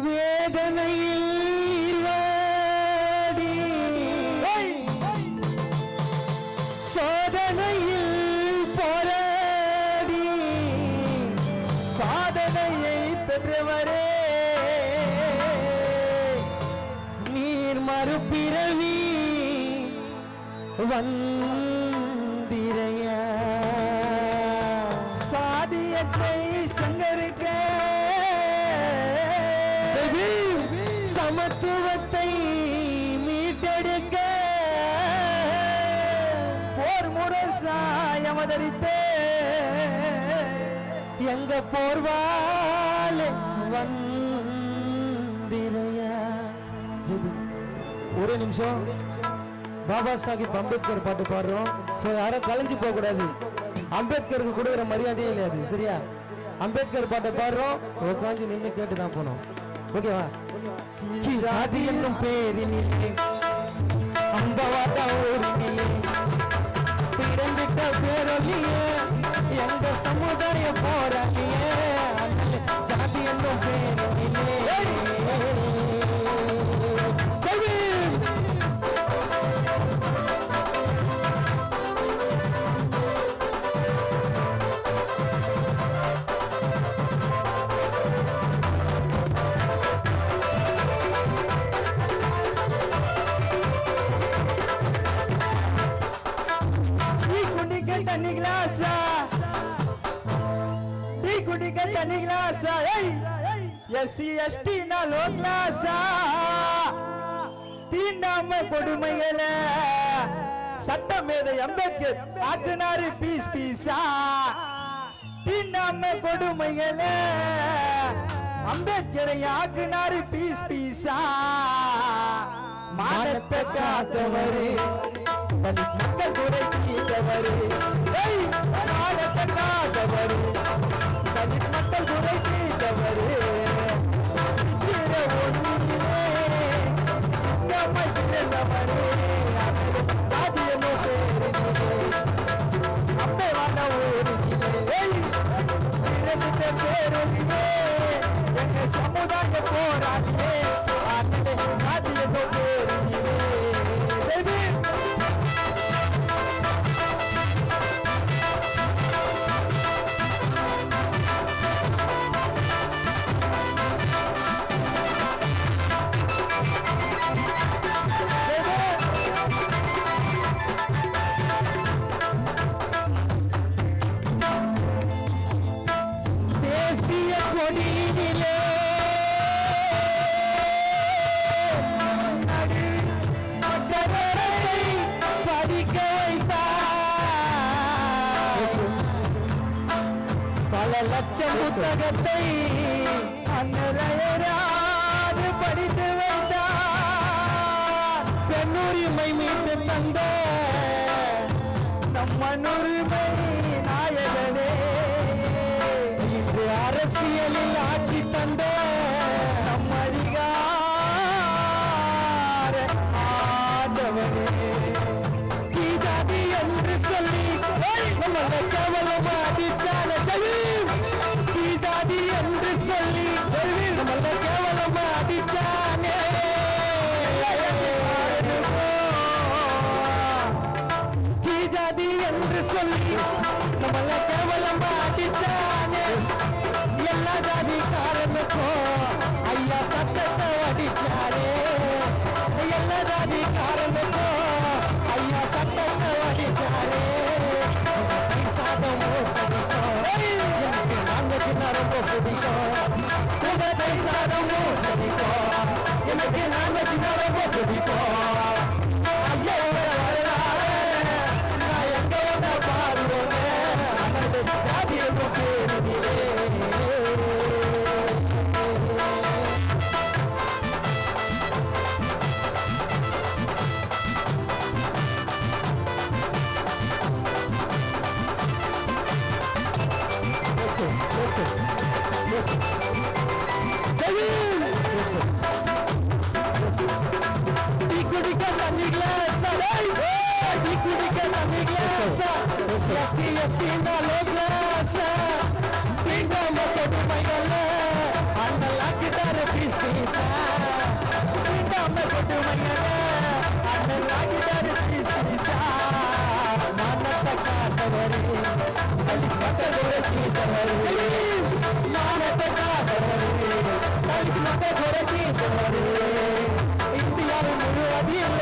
வேதனையில் சோதனையில் போராடி. சாதனையை பெற்றவரே. நீர் மறுபிறவி வந்திரையா சமத்துவத்தை மீட்டெடுக்க. போர் முரசாயம் அவதரித்தே. எங்க போர்வால் வந்திரையா? ஒரு நிமிஷம். பாபா சாஹிப் அம்பேத்கர் பாட்டு பாடுறோம். ஸோ யாரும் கலைஞ்சு போக கூடாது அம்பேத்கருக்கு கொடுக்குற மரியாதையே இல்லையாது சரியா? அம்பேத்கர் பாட்டை பாடுறோம். உட்காந்து நின்று கேட்டு தான் போனோம் ஓகேவா ஜாதி என்னும் பேரினிலே அம்பவாத ஊரினிலே பிறந்திட்ட பேரொலியே எங்க சமுதாய போராளியே ஜாதி என்னும் பேரில் தண்ணி கிளாஸா? டீ குடிக்க தண்ணி கிளாஸா? எஸ்சி எஸ்டி நாலோ கிளாஸா? தீண்டாம கொடுமைகள சட்டம் சட்டமேதை அம்பேத்கர் ஆக்குனாரு பீஸ் பீஸா? தீண்டாம கொடுமைகள அம்பேத்கரை ஆக்குனாரு பீஸ் பீஸா? மானத்தை காத்தவரு மக்கள் குறை தீர்த்தவரு வச்ச புத்தகத்தை அன்னரையராது படித்து வைத்தார். பெண்ணுரிமை மீட்டு தந்த நம்மனுரிமை நாயகனே. இன்று அரசியலில் ஆட்சி தந்த சொல்லி நம்மள கேவலமா அடிச்சானே எல்லா ஜாதிக்காரனுக்கும் ஐயா சட்டத்தை அடிச்சாரே எல்லா ஜாதிக்காரனுக்கும் ஐயா சட்டத்தை அடிச்சாரே சாதம் எனக்கு நாங்க சின்ன ரொம்ப பிடிக்கும் உங்க சாதம் class ST ST low class தீண்டாம கொடுமைகள் அண்ணெல்லாம் கிட்டாரு பீஸ் பீஸா தீண்டாம கொடுமைகள் அண்ணெல்லாம் கிட்டாரு பீஸ் பீஸா மானத்தை காத்தவரு தலிப்பட்ட குறைச்சி தவறு மானத்தை காத்தவரு தலிப்பட்ட குறைச்சி தவறு இந்தியாவில் முழுவதும்